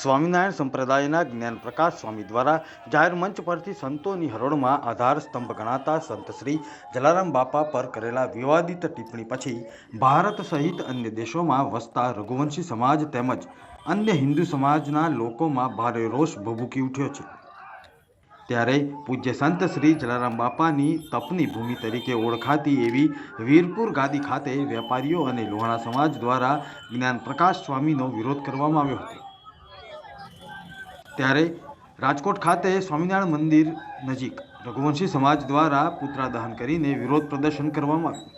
સ્વામિનારાયણ સંપ્રદાયના જ્ઞાન પ્રકાશ સ્વામી દ્વારા જાહેર મંચ પરથી સંતોની હરોળમાં આધાર સ્તંભ ગણાતા સંત શ્રી જલારામ બાપા પર કરેલા વિવાદિત ટિપ્પણી પછી ભારત સહિત અન્ય દેશોમાં વસતા રઘુવંશી સમાજ તેમજ અન્ય હિન્દુ સમાજના લોકોમાં ભારે રોષ ભભૂકી ઉઠ્યો છે. ત્યારે પૂજ્ય સંત શ્રી જલારામ બાપાની તપની ભૂમિ તરીકે ઓળખાતી એવી વીરપુર ગાદી ખાતે વેપારીઓ અને લોહાણા સમાજ દ્વારા જ્ઞાન પ્રકાશ સ્વામીનો વિરોધ કરવામાં આવ્યો હતો. ત્યારે રાજકોટ ખાતે સ્વામિનારાયણ મંદિર નજીક રઘુવંશી સમાજ દ્વારા પુતળા દહન કરીને વિરોધ પ્રદર્શન કરવામાં આવ્યું.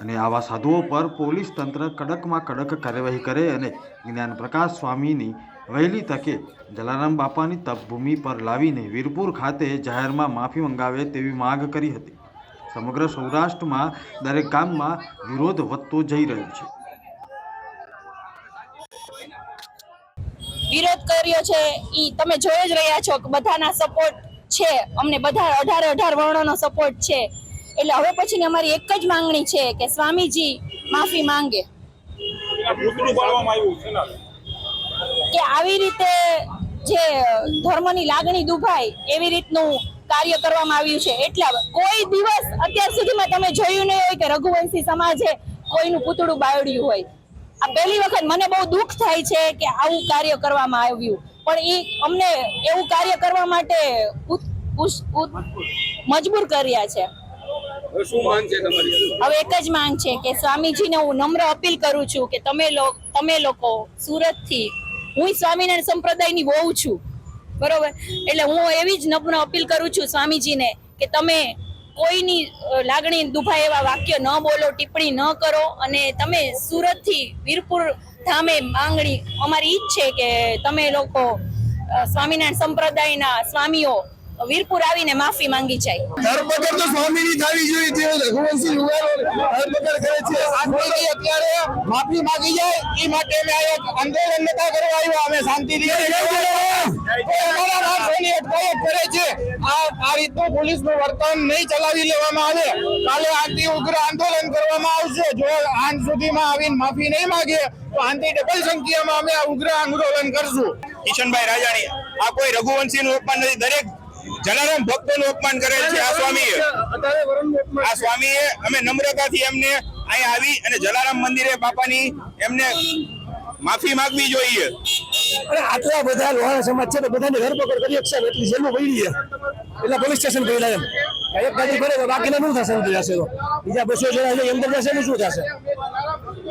અને આવા સાધુઓ પર પોલીસ તંત્ર કડકમાં કડક કાર્યવાહી કરે અને જ્ઞાન પ્રકાશ સ્વામીની વહેલી તકે જલારામ બાપાની તપભૂમિ પર લાવીને વીરપુર ખાતે જાહેરમાં માફી મંગાવે તેવી માગ કરી હતી. સમગ્ર સૌરાષ્ટ્રમાં દરેક ગામમાં વિરોધ વધતો જઈ રહ્યો છે. વિરોધ કર્યો છે એ તમે જોઈ જ રહ્યા છો કે બધાના સપોર્ટ છે. અમને બધા અઢારે અઢાર વર્ણોનો સપોર્ટ છે. એટલે હવે પછીની અમારી એક જ માંગણી છે કે સ્વામીજી માફી માંગે. કે આવી રીતે જે ધર્મની લાગણી દુભાય એવી રીતનું કાર્ય કરવામાં આવ્યું છે. એટલે કોઈ દિવસ અત્યાર સુધીમાં તમે જોયું નહીં હોય કે રઘુવંશી સમાજે કોઈનું પૂતળું બાળ્યું હોય. આ પહેલી વખત મને બહુ દુઃખ થાય છે કે આવું કાર્ય કરવામાં આવ્યું. પણ એ અમને એવું કાર્ય કરવા માટે મજબૂર કર્યા છે. હવે એક જ માંગ છે કે સ્વામીજીને હું નમ્ર અપીલ કરું છું કે તમે લોકો તમે લોકો સુરતથી હું સ્વામિનારાયણ સંપ્રદાયની વહુ છું. બરોબર? એટલે હું એવી જ નમ્ર અપીલ કરું છું સ્વામીજીને કે તમે કોઈની લાગણી દુભાય એવા વાક્ય ન બોલો ટિપ્પણી ન કરો અને તમે સુરતથી વીરપુર ધામે માંગણી અમારી ઈચ્છ છે કે તમે લોકો સ્વામિનારાયણ સંપ્રદાયના સ્વામીઓ વીરપુર આવીને માફી માંગી જાય ધરપકડ તો સ્વામીની થવી જોઈએ જે રઘુવંશી યુવાનો ધરપકડ કરે છે કોઈ અત્યારે માફી માંગી જાય એ માટે અમે આ એક આંદોલન નતા કરવા આવ્યા અમે શાંતિથી અમારા રાષ્ટ્રની અટકાયત કરે છે રીતનું પોલીસનું વર્તન નહીં ચલાવી લેવામાં આવે. કાલે આંતિ ઉગ્ર આંદોલન કરવામાં આવશે. જો આજ સુધીમાં આવીને માફી નહીં માંગે તો આંતિ ડબલ સંખ્યામાં અમે આ ઉગ્ર આંદોલન કરશું. કિશનભાઈ રાજાણી આ કોઈ રઘુવંશી નું અપમાન નથી. દરેક જલારામ ભક્તો નું અપમાન કરેલ છે. આ સ્વામીએ. આ સ્વામીએ અમે નમ્રતાથી એમને અહીંયા આવી અને જલારામ મંદિરે બાપાની એમને માફી માગવી જોઈએ. અને આટલા બધા લોહાણા સમાજ છે બધાને ધરપકડ કરી શકશે એટલી જેલમાં છે. એટલે પોલીસ સ્ટેશન ગયેલા એમ. એક ગાડી ભરે બાકીને શું થશે એમ જશે તો. બીજા બસો જણા છે અંદર જશે શું થશે?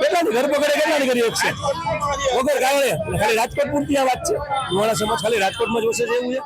કેટલાની ધરપકડ કેટલાની કરી શકશે? વગર કારણે. ખાલી રાજકોટ પૂરતી આ વાત છે. લોહાણા સમાજ ખાલી રાજકોટમાં જોશે એવું છે.